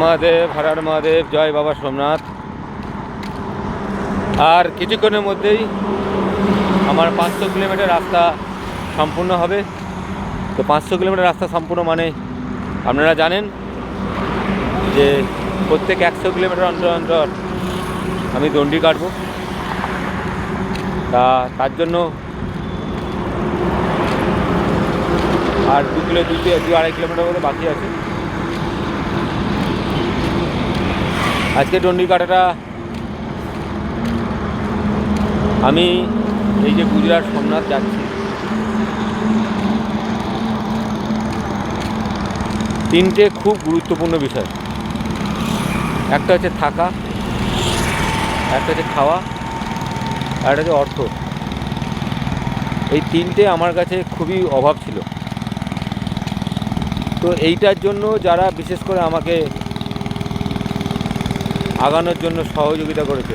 মহাদেব, হরার মহাদেব, জয় বাবা সোমনাথ। আর কিছুক্ষণের মধ্যেই আমার পাঁচশো কিলোমিটার রাস্তা সম্পূর্ণ হবে। তো পাঁচশো কিলোমিটার রাস্তা সম্পূর্ণ মানে আপনারা জানেন যে প্রত্যেক একশো কিলোমিটার অন্তর অন্তর আমি দণ্ডি কাটব। তা তার জন্য আর দু কিলো, দু দু আড়াই কিলোমিটার মতো বাকি আছে। আজকে ডন্ডি কাটাটা আমি এই যে গুজরাট সোমনাথ যাচ্ছি। তিনটে খুব গুরুত্বপূর্ণ বিষয়। একটা হচ্ছে থাকা, একটা হচ্ছে খাওয়া, আর একটা হচ্ছে অর্থ। এই তিনটে আমার কাছে খুবই অভাব ছিল। তো এইটার জন্য যারা বিশেষ করে আমাকে আগানোর জন্য সহযোগিতা করেছে।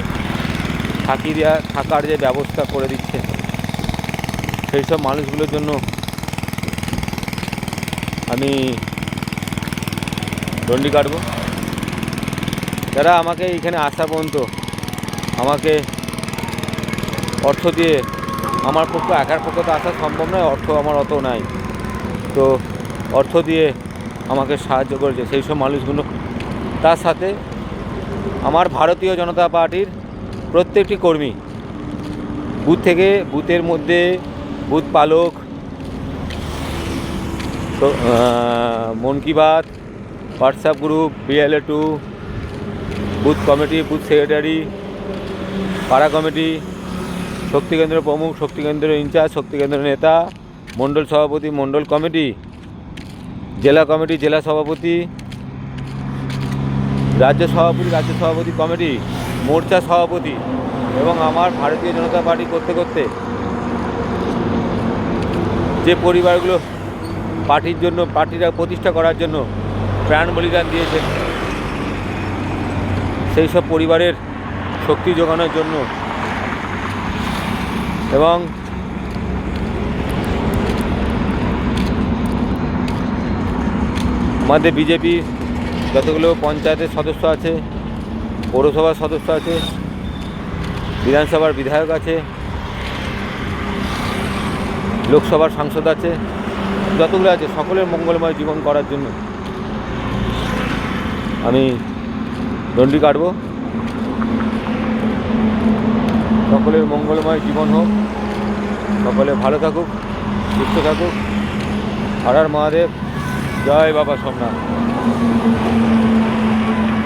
থাকি দেওয়া থাকার যে ব্যবস্থা করে দিচ্ছে, সেই সব মানুষগুলোর জন্য আমি দণ্ডি কাটবো। যারা আমাকে এইখানে আসা পর্যন্ত আমাকে অর্থ দিয়ে, আমার পক্ষে, একার পক্ষে তো আসা সম্ভব নয়, অর্থ আমার অত নাই। তো অর্থ দিয়ে আমাকে সাহায্য করেছে সেই সব মানুষগুলো। তার সাথে আমার ভারতীয় জনতা পার্টির প্রত্যেকটি কর্মী, বুথ থেকে বুথের মধ্যে বুথ পালক Mann Ki Baat, WhatsApp group, BLA two, booth committee, booth secretary, পাড়া কমিটি শক্তিকেন্দ্র প্রমুখ শক্তিকেন্দ্র ইনচার্জ শক্তিকেন্দ্র নেতা, মণ্ডল সভাপতি, মণ্ডল কমিটি, জেলা কমিটি, জেলা সভাপতি রাজ্য সভাপতি রাজ্য সভাপতি কমিটি, মোর্চা সভাপতি এবং আমার ভারতীয় জনতা পার্টি করতে করতে যে পরিবারগুলো পার্টির জন্য পার্টিটা প্রতিষ্ঠা করার জন্য প্রাণ বলিদান দিয়েছেন সেই সব পরিবারের শক্তি যোগানোর জন্য এবং আমাদের বিজেপি যতগুলো পঞ্চায়েতের সদস্য আছে, পৌরসভার সদস্য আছে, বিধানসভার বিধায়ক আছে, লোকসভার সাংসদ আছে, যতগুলো আছে, সকলের মঙ্গলময় জীবন করার জন্য আমি দণ্ডি কাটবো। সকলের মঙ্গলময় জীবন হোক, সকলে ভালো থাকুক, সুস্থ থাকুক। হরার মহাদেব, জয় বাবা সোমনাথ।